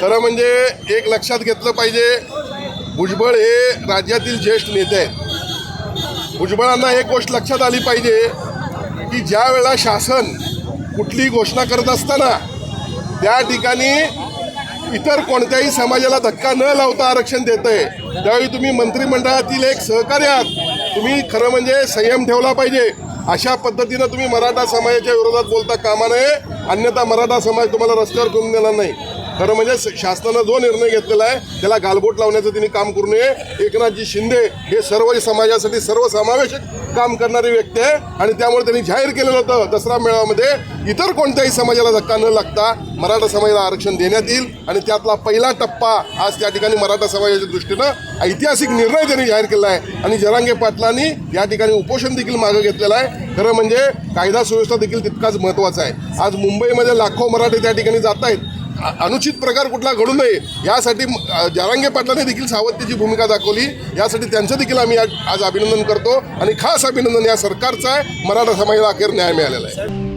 खरं म्हणजे एक लक्षात घेतलं पाहिजे भुजबळ हे राज्यातील ज्येष्ठ नेते आहेत. भुजबळांना एक गोष्ट लक्षात आली पाहिजे की ज्या वेळेला शासन कुठली घोषणा करत असताना त्या ठिकाणी इतर कोणत्याही समाजाला धक्का न लावता आरक्षण देत आहे त्यावेळी तुम्ही मंत्रिमंडळातील एक सहकार्य आहात. तुम्ही खरं म्हणजे संयम ठेवला पाहिजे. अशा पद्धतीनं तुम्ही मराठा समाजाच्या विरोधात बोलता कामा नये. अन्यथा मराठा समाज तुम्हाला रस्त्यावर करून देणार नाही. खरं म्हणजे शासनानं जो निर्णय घेतलेला आहे त्याला गालबोट लावण्याचं त्यांनी काम करू नये. एकनाथजी शिंदे हे सर्व समाजासाठी सर्वसमावेशक काम करणारी व्यक्ती आहे आणि त्यामुळे त्यांनी जाहीर केलेलं होतं दसरा मेळाव्यामध्ये. इतर कोणत्याही समाजाला धक्का न लागता मराठा समाजाला आरक्षण देण्यात येईल आणि त्यातला पहिला टप्पा आज त्या ठिकाणी मराठा समाजाच्या दृष्टीनं ऐतिहासिक निर्णय त्यांनी जाहीर केला आहे. आणि जरांगे पाटलांनी या ठिकाणी उपोषण देखील मागं घेतलेलं आहे. खरं म्हणजे कायदा सुव्यवस्था देखील तितकाच महत्त्वाचा आहे. आज मुंबईमध्ये लाखो मराठी त्या ठिकाणी जात आहेत. अनुचित प्रकार कुठला घडू नये यासाठी जारांगे पाटलाने पाटलांनी देखील सावधतेची भूमिका दाखवली. यासाठी त्यांचं देखील आम्ही आज आज अभिनंदन करतो. आणि खास अभिनंदन या सरकारचं आहे. मराठा समाजाला अखेर न्याय मिळालेला आहे.